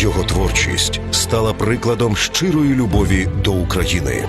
Його творчість стала прикладом щирої любові до України.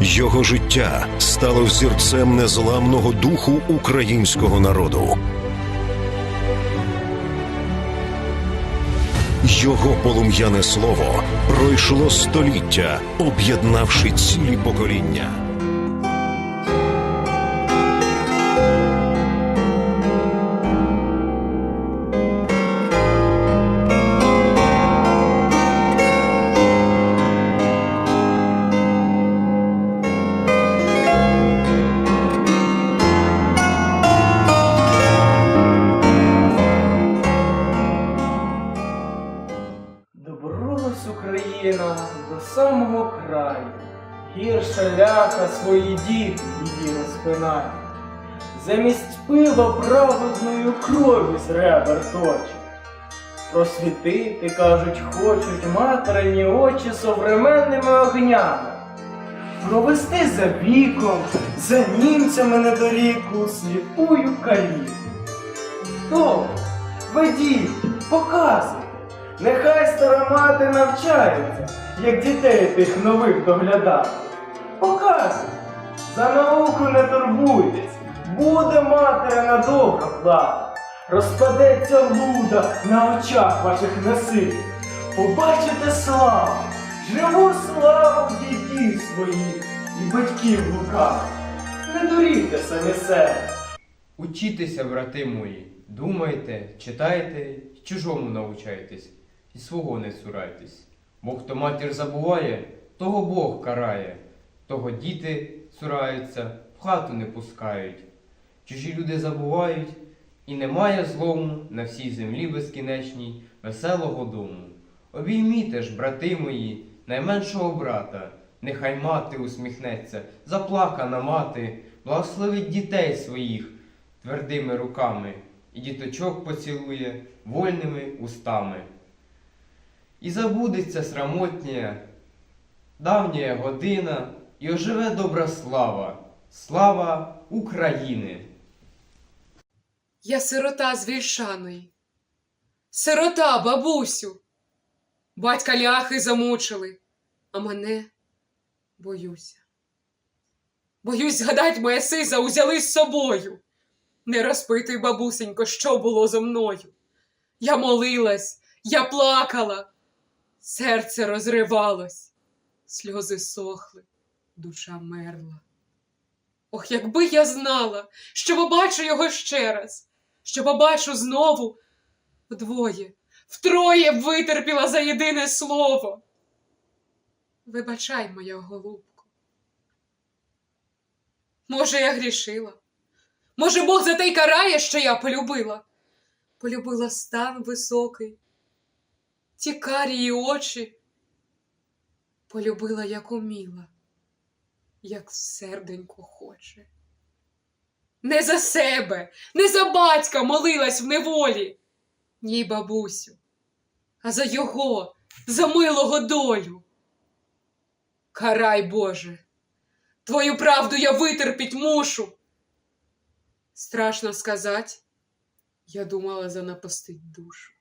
Його життя стало взірцем незламного духу українського народу. Його полум'яне слово пройшло століття, об'єднавши цілі покоління. Україна до самого краю, гірша ляха свої діти її розпинає. Замість пива праведною крові з ребер точить. Просвітити, кажуть, хочуть материні очі современними огнями. Провести за віком, за німцями недоріку, сліпую каліку. Добре, ведіть, показуйте. Нехай стара мати навчається, як дітей тих нових доглядати. Показуйте, за науку не турбуйтесь, буде материна добра плата. Розпадеться луда на очах ваших насиль. Побачите славу, живу славу дітей своїх і батьків лукавих. Не дурійте самі себе. Учітеся, брати мої, думайте, читайте, чужому навчайтесь, і свого не цурайтесь. Бо хто матір забуває, того Бог карає, того діти цураються, в хату не пускають. Чужі люди забувають, і немає злому на всій землі безкінечній веселого дому. Обійміте ж, брати мої, найменшого брата, нехай мати усміхнеться, заплакана мати, благословить дітей своїх твердими руками, і діточок поцілує вольними устами. І забудеться срамотня, давня година, і оживе добра слава, слава України! Я сирота з Вільшаної. Сирота, бабусю. Батька ляхи замучили, а мене боюся. Боюсь згадать, моя сиза узяли з собою. Не розпитуй, бабусенько, що було зо мною. Я молилась, я плакала, серце розривалось, сльози сохли, душа мерла. Ох, якби я знала, що побачу його ще раз, що побачу знову вдвоє, втроє б витерпіла за єдине слово. Вибачай, моя голубко. Може, я грішила? Може, Бог за те й карає, що я полюбила? Полюбила стан високий, ті карії очі, полюбила, як уміла як серденько хоче. Не за себе, не за батька молилась в неволі. Ні, бабусю, а за його, за милого долю. Карай, Боже, твою правду я витерпіть мушу. Страшно сказать, я думала занапастить душу.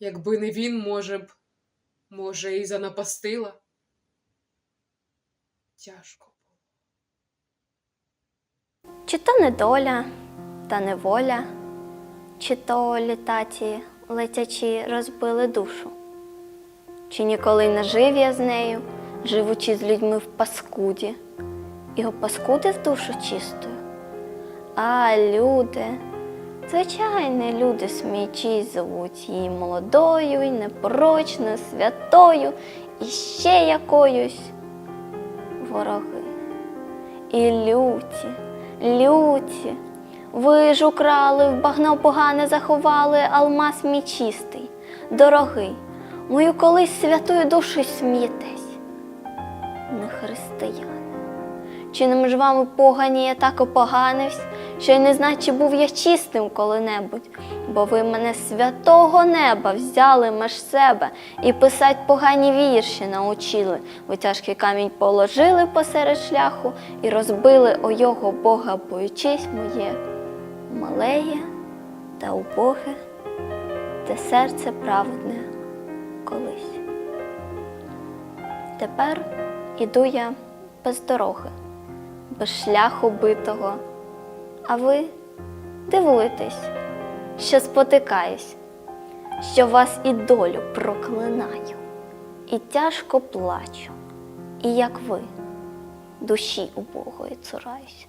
Якби не він, може б, може, і занапастила тяжко було. Чи то недоля, та неволя, чи то літаті, летячі розбили душу, чи ніколи не жив я з нею, живучи з людьми в паскуді, і опаскудив душу чистою. А люди, звичайні люди, сміючись, зовуть її молодою, і непорочною, святою і ще якоюсь вороги. І люті, люті, ви ж украли, в багно погане заховали алмаз мій чистий, дорогий, мою колись святою душу смієтесь, не християни. Чи не ж вами погані я так опоганивсь, що й не знаю, був я чистим коли-небудь, бо ви мене святого неба взяли меж себе і писать погані вірші научили. Ви тяжкий камінь положили посеред шляху і розбили о його Бога, боючись моє малеє та убоге, те серце праведне колись. Тепер іду я без дороги, без шляху битого, а ви дивуєтесь, що спотикаюсь, що вас і долю проклинаю, і тяжко плачу, і як ви, душі убогої цураюсь,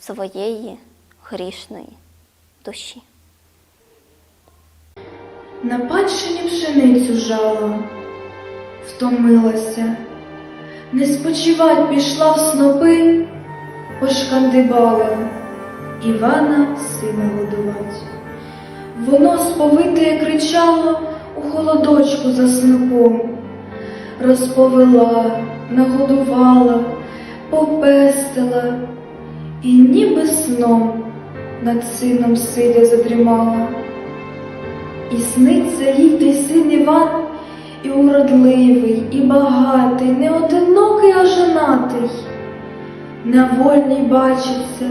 своєї грішної душі. На панщині пшеницю жала, втомилася, не спочивать пішла в снопи, пошкандибала Івана сина годувать. Воно сповите кричало у холодочку за снопом, розповела, нагодувала, попестила і ніби сном над сином сидя задрімала. І сниться їй той син Іван, і уродливий, і багатий, не одинокий, а женатий. На вольній бачиться,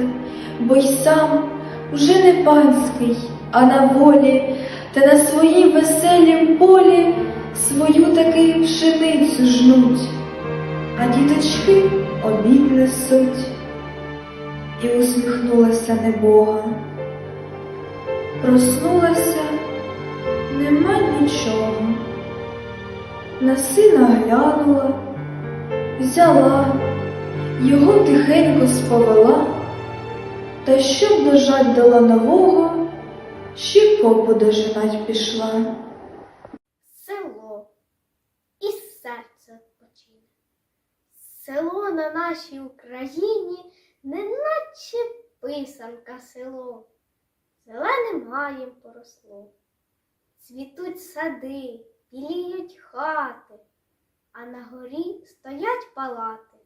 бо й сам уже не панський, а на волі та на своїм веселім полі свою таки пшеницю жнуть, а діточки обід несуть. І усміхнулася небога. Проснулася нема нічого. На сина глянула, взяла, його тихенько сповела, та щоб дожать дала нового, ще копу дожинать пішла. село і серце відпочине. Село на нашій Україні, неначе писанка село, зеленим гаєм поросло. Цвітуть сади, біліють хати, а на горі стоять палати,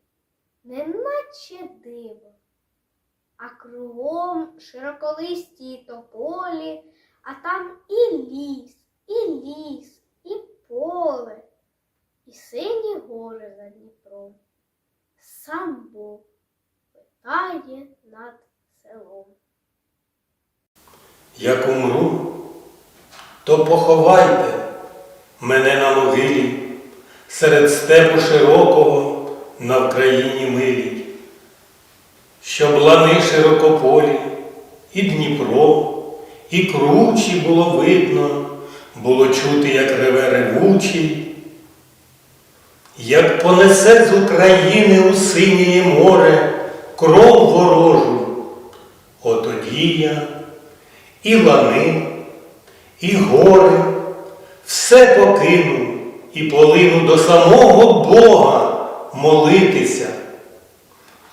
неначе диво. А кругом широколисті тополі, а там і ліс, і ліс, і поле, і сині гори за Дніпром. Сам Бог питає над селом. Як умру, то поховайте мене на могилі серед степу широкого на Вкраїні милій, щоб лани широкополі, і Дніпро, і кручі було видно, було чути, як реве ревучий, як понесе з України у синє море кров ворожу, отоді я і лани, і гори, все покину і полину до самого Бога молитися.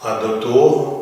А до того